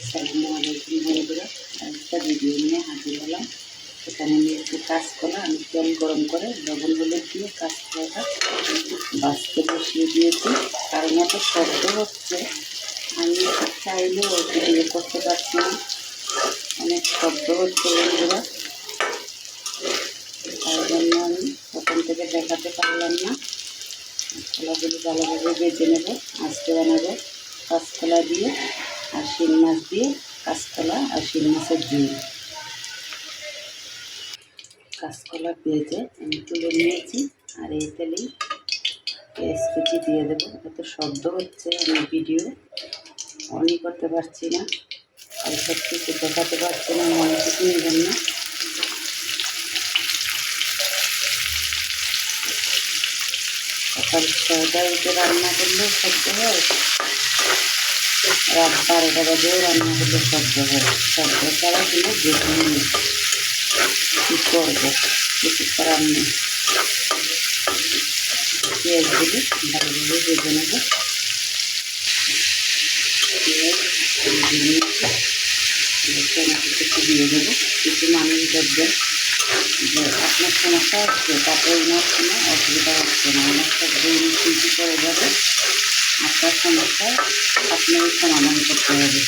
সালামু আলাইকুম বন্ধুরা একটা ভিডিও নিয়ে হাজির হলাম এখানে আমি একটু কাঁচকলা আমি তেল গরম করে লবণ হলুদ দিয়ে কাঁচকলাটা বাঁচতে বসিয়ে দিয়েছি কারণ এত শব্দ হচ্ছে আমি চাইলেও ভিডিও করতে পারছি না অনেক শব্দ হচ্ছে বন্ধুরা তার জন্য আমি প্রথম থেকে দেখাতে পারলাম না কলাগুলো ভালোভাবে বেজে নেব আজকে বানাবো কাঁচকলা দিয়ে আর শিং মাছ দিয়ে কাঁচকলা আর শিল মাছের ঝুল। কাঁচকলা পেঁয়াজে আমি তুলে নিয়েছি আর এই তেলেই পেঁয়াজ কুচি দিয়ে দেবো। এত শব্দ হচ্ছে আমি ভিডিও। অনই করতে পারছি না। আর সব কিছু দেখাতে পারছি না, মনে কিছু নেবেন না। সকাল উঠে রান্না করলেও শব্দ হয়। রাত বারোটা বাজেও রান্না করলে শব্দ হয় শব্দ ছাড়া কোনো যেতে নেই। কী করব? কিছু করার নেই। পেঁয়াজগুলি ভালোভাবে ভেজে নেব। কিছু দিয়ে দেবো। কিছু মানুষ দেখবেন যে আপনার সমস্যা হচ্ছে, তাতে ওনার কোনো অসুবিধা হচ্ছে না। ওনার সব করে যাবে। আপনার সমস্যা আপনারই সমাধান করতে হবে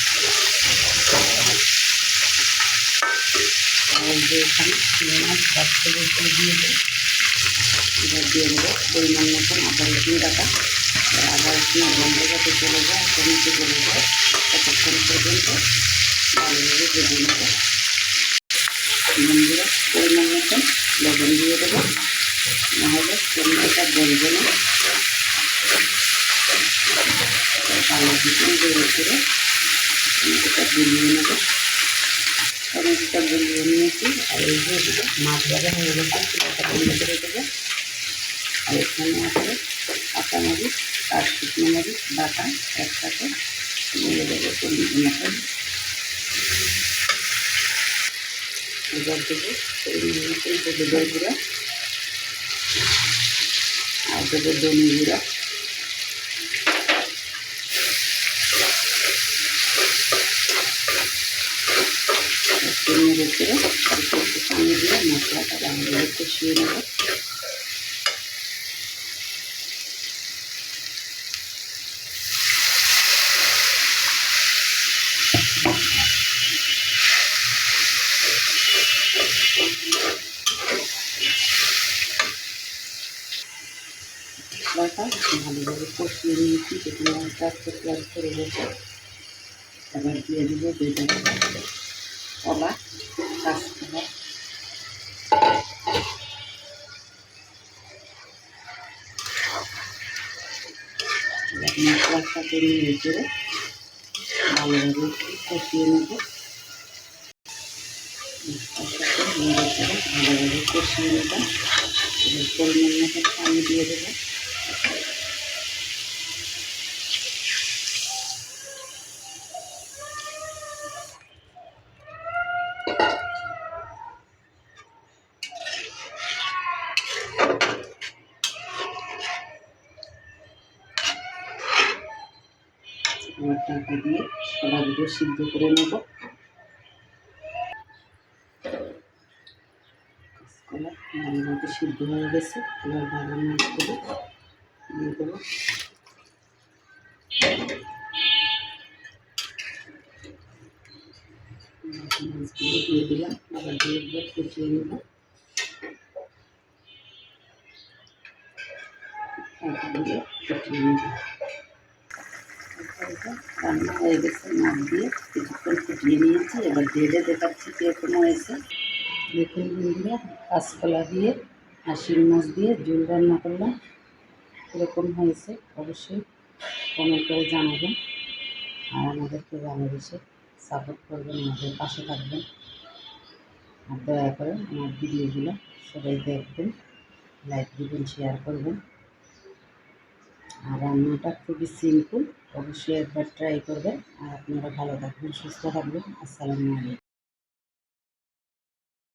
আর যে এখানে চিংড়ি মাছ বাচ্চা দিয়ে দেবো এবার দিয়ে দেবো পরিমাণ মতন ততক্ষণ পর্যন্ত ভালোভাবে ভেজে নেব বন্ধুরা লবণ দিয়ে দেবো নাহলে টমেটোটা গলবে না ভালো দিকে বেড়ে করে টমেটোটা গুলিয়ে নেব টমেটোটা গুলিয়ে নিয়েছি আর এই যে মাছ ভাজা হয়ে গেছে চুলাটা বন্ধ করে দেবো আর এখানে আছে কাঁচা মরিচ আর শুকনো মরিচ বাটা একসাথে দিয়ে দেবো পরিমাণ মতন আর দেবো দমি গুঁড়া। নেড়ে চেড়ে অল্প একটু পানি দিয়ে মশলাটা ভালোভাবে কষিয়ে নেব মশলাটা ভালোভাবে কষিয়ে নিয়েছি করে গেছে এবার দিয়ে দিব বেগুন কলা কাঁচকলা মশলার সাথে নিয়ে করে ভালোভাবে কষিয়ে নেব। মশলার সাথে নিয়ে করে ভালোভাবে কষিয়ে নেব। পরিমাণ মতো পানি দিয়ে দেবো। ঢাকা দিয়ে কলাগুলো সিদ্ধ করে নেব। কলা ভালোভাবে সিদ্ধ হয়ে গেছে। এবার ভালো মাছগুলো দিয়ে দেবো। মাছগুলো দিয়ে দিলাম। আবার দিয়ে একবার ফুটিয়ে নেব। ফুটিয়ে নেব। রান্না হয়ে গেছে, মাছ দিয়ে। কিছুক্ষণ ফুটিয়ে নিয়েছি, এবার ঢেলে দেখাচ্ছি কীরকম হয়েছে দেখুন বন্ধুরা কাঁচকলা দিয়ে আর মাছ দিয়ে ঝোল রান্না করলাম। কীরকম হয়েছে, অবশ্যই কমেন্ট করে জানাবেন। আর আমাদেরকে ভালোবেসে সাপোর্ট করবেন, আমাদের পাশে থাকবেন। আর দয়া করে আমার ভিডিওগুলো সবাই দেখবেন লাইক দিবেন শেয়ার করবেন। রান্নাটা খুবই সিম্পল অবশ্যই একবার ট্রাই করবেন। আর আপনারা ভালো থাকবেন, সুস্থ থাকবেন। আসসালামু আলাইকুম।